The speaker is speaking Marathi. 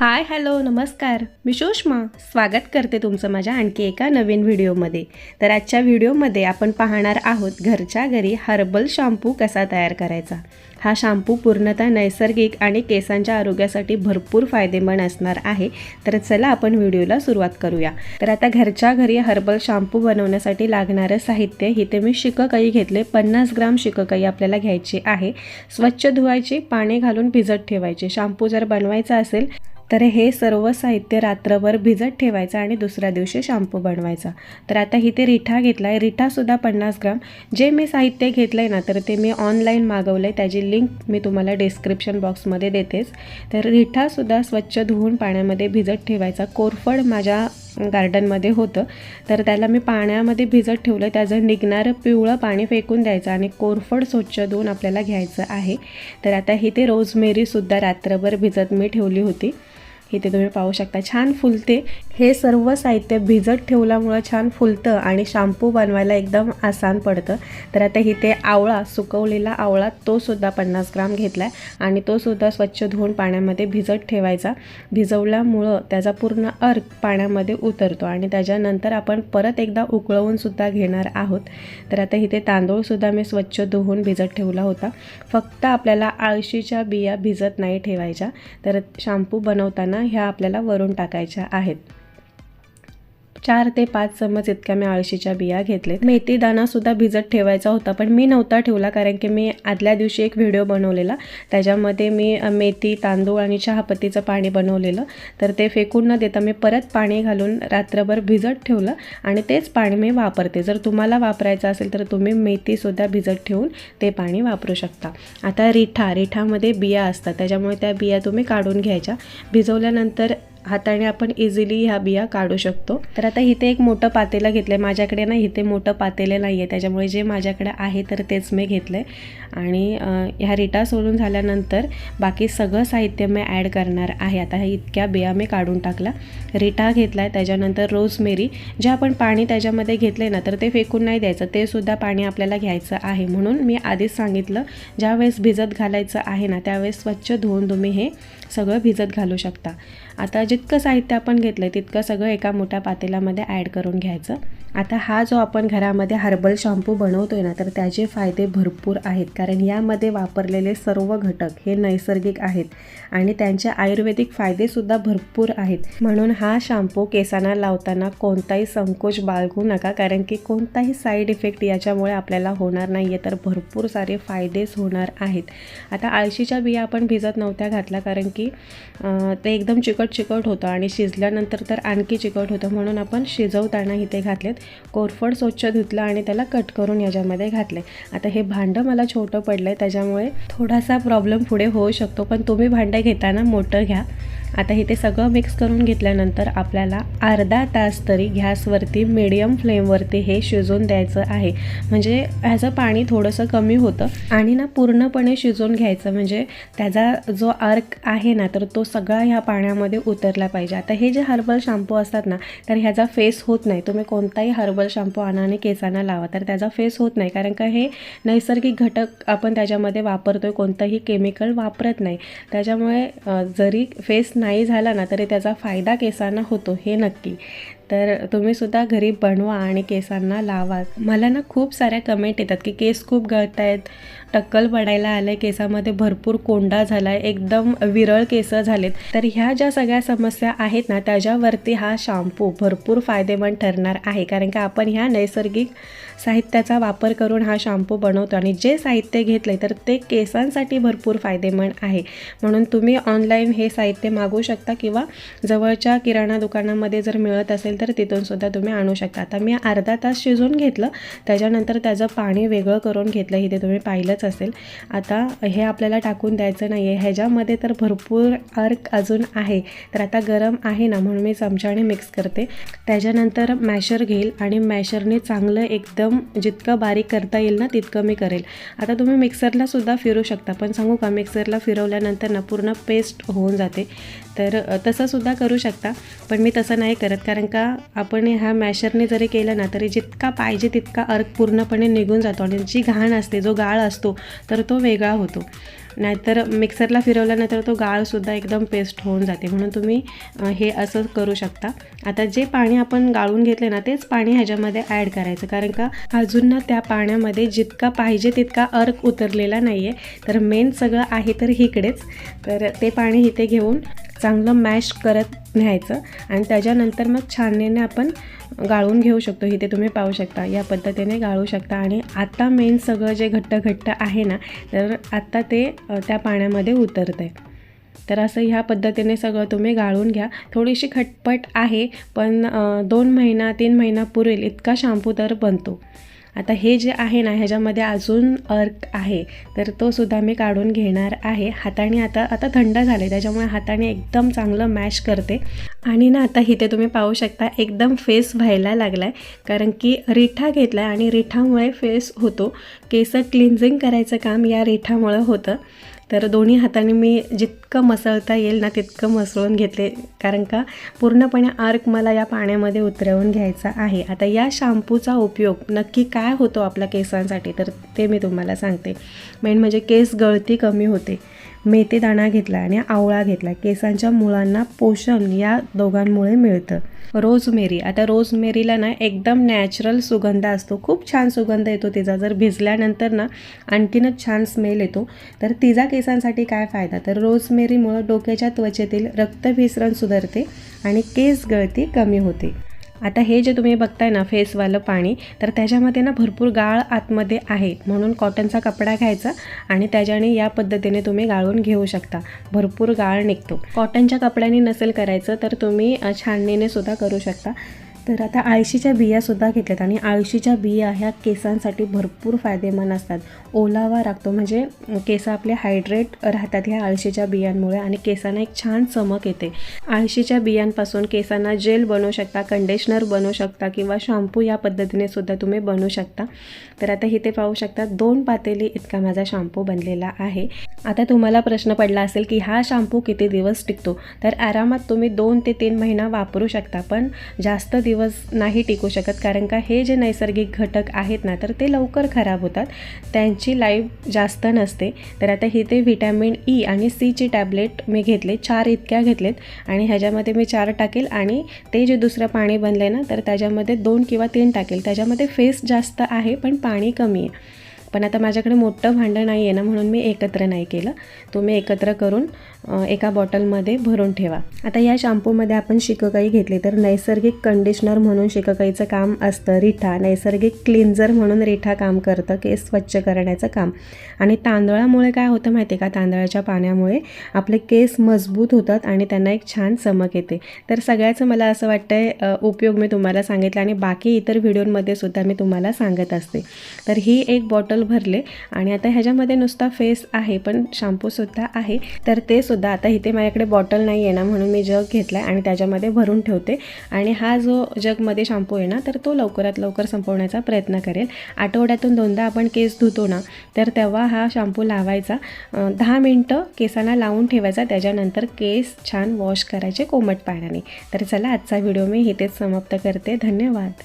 हाय हॅलो नमस्कार. मी सुषमा. स्वागत करते तुमचं माझ्या आणखी एका नवीन व्हिडिओमध्ये. तर आजच्या व्हिडिओमध्ये आपण पाहणार आहोत घरच्या घरी हर्बल शॅम्पू कसा तयार करायचा? हा शॅम्पू पूर्णतः नैसर्गिक आणि केसांच्या आरोग्यासाठी भरपूर फायदेमंद असणार आहे. तर चला आपण व्हिडिओला सुरुवात करूया. तर आता घरच्या घरी हर्बल शॅम्पू बनवण्यासाठी लागणारं साहित्य इथे मी शिककाई घेतले. पन्नास ग्राम शिककाई आपल्याला घ्यायची आहे. स्वच्छ धुवायची पाणी घालून भिजत ठेवायचे. शॅम्पू जर बनवायचा असेल तर हे सर्व साहित्य रात्रभर भिजत ठेवायचं आणि दुसऱ्या दिवशी शॅम्पू बनवायचा. तर आता इथे रिठा घेतला आहे रिठासुद्धा पन्नास ग्राम. जे मी साहित्य घेतलं आहे ना तर ते मी ऑनलाईन मागवलं आहे त्याची लिंक मी तुम्हाला डिस्क्रिप्शन बॉक्समध्ये देतेच. तर रिठासुद्धा स्वच्छ धुवून पाण्यामध्ये भिजत ठेवायचा. कोरफड माझ्या गार्डनमध्ये होतं. तर त्याला मी पाण्यामध्ये भिजत ठेवलं त्याचं निघणारं पिवळं पाणी फेकून द्यायचं आणि कोरफड स्वच्छ धुवून आपल्याला घ्यायचं आहे. तर आता इथे रोजमेरीसुद्धा रात्रभर भिजत मी ठेवली होती. इथे तुम्ही पाहू शकता छान फुलते. हे सर्व साहित्य भिजत ठेवल्यामुळं छान फुलतं आणि शॅम्पू बनवायला एकदम आसान पडतं. तर आता इथे आवळा सुकवलेला आवळा तो सुद्धा पन्नास ग्राम घेतला आहे आणि तो सुद्धा स्वच्छ धुवून पाण्यामध्ये भिजत ठेवायचा. भिजवल्यामुळं त्याचा पूर्ण अर्क पाण्यामध्ये उतरतो आणि त्याच्यानंतर आपण परत एकदा उकळवूनसुद्धा घेणार आहोत. तर आता इथे तांदूळसुद्धा मी स्वच्छ धुवून भिजत ठेवला होता. फक्त आपल्याला आळशीच्या बिया भिजत नाही ठेवायच्या. तर शॅम्पू बनवताना ह्या आपल्याला वरून टाकायच्या आहेत. चार ते पाच चमच इतक्या मी अळशीच्या बिया घेतलेत. मेथी दाणासुद्धा भिजत ठेवायचा होता पण मी नव्हता ठेवला कारण की मी आदल्या दिवशी एक व्हिडिओ बनवलेला. त्याच्यामध्ये मी मेथी तांदूळ आणि चहापत्तीचं पाणी बनवलेलं. तर ते फेकून न देता मी परत पाणी घालून रात्रभर भिजत ठेवलं आणि तेच पाणी मी वापरते. जर तुम्हाला वापरायचं असेल तर तुम्ही मेथीसुद्धा भिजत ठेवून ते पाणी वापरू शकता. आता रिठा रिठामध्ये बिया असतात त्याच्यामुळे त्या बिया तुम्ही काढून घ्यायच्या. भिजवल्यानंतर हाताने आपण इझिली ह्या बिया काढू शकतो. तर आता इथे एक मोठं पातेलं घेतलं आहे माझ्याकडे ना इथे मोठं पातेलं नाही आहे त्याच्यामुळे जे माझ्याकडे आहे तर तेच मी घेतलं आहे आणि ह्या रिटा सोडून झाल्यानंतर बाकी सगळं साहित्य मी ॲड करणार आहे. आता ह्या इतक्या बिया मी काढून टाकला रिटा घेतला आहे त्याच्यानंतर रोजमेरी जे आपण पाणी त्याच्यामध्ये घेतले ना तर ते फेकून नाही द्यायचं. ते सुद्धा पाणी आपल्याला घ्यायचं आहे. म्हणून मी आधीच सांगितलं ज्यावेळेस भिजत घालायचं आहे ना त्यावेळेस स्वच्छ धुवून तुम्ही हे सगळं भिजत घालू शकता. आता जितकं साहित्य आपण घेतलं आहे तितकं सगळं एका मोठ्या पातेल्यामध्ये ॲड करून घ्यायचं. आता हा जो आपण घरामध्ये हर्बल शॅम्पू बनवतो आहे ना तर त्याचे फायदे भरपूर आहेत. कारण यामध्ये वापरलेले सर्व घटक हे नैसर्गिक आहेत आणि त्यांचे आयुर्वेदिक फायदेसुद्धा भरपूर आहेत. म्हणून हा शॅम्पू केसांना लावताना कोणताही संकोच बाळगू नका कारण की कोणताही साईड इफेक्ट याच्यामुळे आपल्याला होणार नाही आहे तर भरपूर सारे फायदेच होणार आहेत. आता आळशीच्या बिया आपण भिजत नव्हत्या घातल्या कारण की ते एकदम चिकट चिकट होतं आणि शिजल्यानंतर तर आणखी चिकट होतं म्हणून आपण शिजवताना इथे घातलेत. कोरफड स्वच्छ धुतलं आणि त्याला कट करून याच्यामध्ये घातले. आता हे भांडं मला छोटं पडलं आहे त्याच्यामुळे थोडासा प्रॉब्लेम पुढे होऊ शकतो. पण तुम्ही भांडं घेताना मोठं घ्या. आता हे ते सगळं मिक्स करून घेतल्यानंतर आपल्याला अर्धा तास तरी गॅसवरती मिडियम फ्लेमवरती हे शिजवून द्यायचं आहे. म्हणजे ह्याचं पाणी थोडंसं कमी होतं आणि ना पूर्णपणे शिजवून घ्यायचं. म्हणजे त्याचा जो अर्क आहे ना तर तो सगळा ह्या पाण्यामध्ये उतरला पाहिजे. आता हे जे हर्बल शॅम्पू असतात ना तर ह्याचा फेस होत नाही. तुम्ही कोणताही हर्बल शॅम्पू आणा आणि केसांना लावा तर त्याचा फेस होत नाही. कारण का हे नैसर्गिक घटक आपण त्याच्यामध्ये वापरतो आहे कोणतंही केमिकल वापरत नाही. त्याच्यामुळे जरी फेस नाही झाला ना तरी त्याचा फायदा केसांना होतो हे नक्की. तर तुम्हीसुद्धा घरी बनवा आणि केसांना लावा. मला ना खूप साऱ्या कमेंट येतात की केस खूप गळत आहेत. टक्कल पडायला आलं आहे केसामध्ये भरपूर कोंडा झाला आहे एकदम विरळ केस झालेत. तर ह्या ज्या सगळ्या समस्या आहेत ना त्याच्यावरती हा शॅम्पू भरपूर फायदेमंद ठरणार आहे. कारण की आपण ह्या नैसर्गिक साहित्याचा वापर करून हा शॅम्पू बनवतो आणि जे साहित्य घेतलं आहे तर ते केसांसाठी भरपूर फायदेमंद आहे. म्हणून तुम्ही ऑनलाईन हे साहित्य मागू शकता किंवा जवळच्या किराणा दुकानामध्ये जर मिळत असेल तर तिथूनसुद्धा तुम्ही आणू शकता. आता मी अर्धा तास शिजवून घेतलं त्याच्यानंतर त्याचं पाणी वेगळं करून घेतलं इथे तुम्ही पाहिलंच असेल. आता हे आपल्याला टाकून द्यायचं नाही आहे ह्याच्यामध्ये तर भरपूर अर्क अजून आहे. तर आता गरम आहे ना म्हणून मी चमच्याने मिक्स करते. त्याच्यानंतर मॅशर घेईल आणि मॅशरने चांगलं एकदम एकदम जितकं बारीक करता येईल ना तितकं मी करेल. आता तुम्ही मिक्सरला सुद्धा फिरू शकता पण सांगू का मिक्सरला फिरवल्यानंतर ना पूर्ण पेस्ट होऊन जाते. तर तसंसुद्धा करू शकता पण मी तसं नाही करत कारण का आपण ह्या मॅशरने जरी केलं ना तरी जितका पाहिजे तितका अर्क पूर्णपणे निघून जातो आणि जी घाण असते जो गाळ असतो तर तो वेगळा होतो. नाहीतर मिक्सरला फिरवल्यानंतर तो गाळसुद्धा एकदम पेस्ट होऊन जाते. म्हणून तुम्ही हे असं करू शकता. आता जे पाणी आपण गाळून घेतले ना तेच पाणी ह्याच्यामध्ये ॲड करायचं. कारण का अजून ना त्या पाण्यामध्ये जितका पाहिजे तितका अर्क उतरलेला नाही आहे तर मेन सगळं आहे तर इकडेच. तर ते पाणी इथे घेऊन चांगलं मॅश करत न्यायचं आणि त्याच्यानंतर मग छाननीने आपण गाळून घेऊ शकतो. इथे तुम्ही पाहू शकता या पद्धतीने गाळू शकता. आणि आता मेन सगळं जे घट्ट घट्ट आहे ना तर आत्ता ते त्या पाण्यामध्ये उतरतं आहे तर असं ह्या पद्धतीने सगळं तुम्ही गाळून घ्या. थोडीशी खटपट आहे पण दोन महिना तीन महिना पुरेल इतका शॅम्पू तर बनतो. आता हे जे आहे ना ह्याच्यामध्ये अजून अर्क आहे. तर तो सुद्धा मी काढून घेणार आहे. हाताने आता आता थंड झाले त्याच्यामुळे हाताने एकदम चांगलं मॅश करते. आणि ना आता इथे तुम्ही पाहू शकता एकदम फेस व्हायला लागला आहे कारण की रिठा घेतला आहे आणि रिठामुळे फेस होतो. केस क्लिन्झिंग करायचं काम या रिठामुळं होतं. तर दोन्ही हाताने मी जितकं मसळता येईल ना तितकं मसळून घेतले. कारण का? पूर्णपणे आर्क मला या पाण्यामध्ये उतरवून घ्यायचा आहे. आता या शॅम्पूचा उपयोग नक्की काय होतो आपल्या केसांसाठी? तर ते मी तुम्हाला सांगते. मेन म्हणजे केस गळती कमी होते. मेथीदाणा घेतला आणि आवळा घेतला केसांच्या मुळांना पोषण या दोघांमुळे मिळतं. रोजमेरी. आता रोजमेरीला ना एकदम नॅचरल सुगंध असतो. खूप छान सुगंध येतो तिचा. जर भिजल्यानंतर ना आणखीनच छान स्मेल येतो. तर तिचा केसांसाठी काय फायदा? तर रोजमेरीमुळं डोक्याच्या त्वचेतील रक्तभिसरण सुधारते आणि केस गळती कमी होते. आता हे जे तुम्ही बघताय ना फेसवालं पाणी तर त्याच्यामध्ये ना भरपूर गाळ आतमध्ये आहे. म्हणून कॉटनचा कपडा घ्यायचा आणि त्याच्याने या पद्धतीने तुम्ही गाळून घेऊ शकता. भरपूर गाळ निघतो. कॉटनच्या कपड्याने नसेल करायचं तर तुम्ही छाननीने सुद्धा करू शकता. तर आता आळशीच्या बियासुद्धा घेतल्यात आणि आळशीच्या बिया ह्या केसांसाठी भरपूर फायदेमंद असतात. ओलावा राखतो म्हणजे केस आपले हायड्रेट राहतात ह्या आळशीच्या बियांमुळे आणि केसांना एक छान चमक येते. आळशीच्या बियांपासून केसांना जेल बनवू शकता कंडिशनर बनवू शकता किंवा शॅम्पू या पद्धतीने सुद्धा तुम्ही बनवू शकता. तर आता इथे पाहू शकता दोन पातेली इतका माझा शॅम्पू बनलेला आहे. आता तुम्हाला प्रश्न पडला असेल की हा शॅम्पू किती दिवस टिकतो? तर आरामात तुम्ही दोन ते तीन महिना वापरू शकता पण जास्त दिवस नाही टिकू शकत कारण का हे जे नैसर्गिक घटक आहेत ना तर ते लवकर खराब होतात. त्यांची लाईफ जास्त नसते. तर आता इथे व्हिटॅमिन ई आणि सीची टॅबलेट मी घेतले चार इतक्या घेतलेत आणि ह्याच्यामध्ये मी चार टाकेल आणि ते जे दुसरं पाणी बनले ना तर त्याच्यामध्ये दोन किंवा तीन टाकेल. त्याच्यामध्ये फेस जास्त आहे पण पाणी कमी आहे. पण आता माझ्याकडे मोठं भांडं नाही आहे ना म्हणून मी एकत्र नाही केलं. तुम्ही एकत्र करून एका बॉटलमध्ये भरून ठेवा. आता या शॅम्पूमध्ये आपण शिककाई घेतली तर नैसर्गिक कंडिशनर म्हणून शिककाईचं काम असतं. रिठा नैसर्गिक क्लिन्झर म्हणून रिठा काम करतं केस स्वच्छ करण्याचं काम. आणि तांदळामुळे काय होतं माहिती आहे का? तांदळाच्या पाण्यामुळे आपले केस मजबूत होतात आणि त्यांना एक छान चमक येते. तर सगळ्याचं मला असं वाटतंय उपयोग मी तुम्हाला सांगितला आणि बाकी इतर व्हिडिओमध्ये सुद्धा मी तुम्हाला सांगत असते. तर ही एक बॉटल भरले आणि आता ह्याच्यामध्ये नुसता फेस आहे पण शॅम्पूसुद्धा आहे. तर ते सुद्धा आता इथे माझ्याकडे बॉटल नाही आहे ना म्हणून मी जग घेतला आहे आणि त्याच्यामध्ये भरून ठेवते. आणि हा जो जगमध्ये शॅम्पू आहे ना तर तो लवकरात लवकर संपवण्याचा प्रयत्न करेल. आठवड्यातून दोनदा आपण केस धुतो ना तर तेव्हा हा शॅम्पू लावायचा. दहा मिनटं केसांना लावून ठेवायचा त्याच्यानंतर केस छान वॉश करायचे कोमट पाण्याने. तर चला आजचा व्हिडिओ मी इथेच समाप्त करते. धन्यवाद.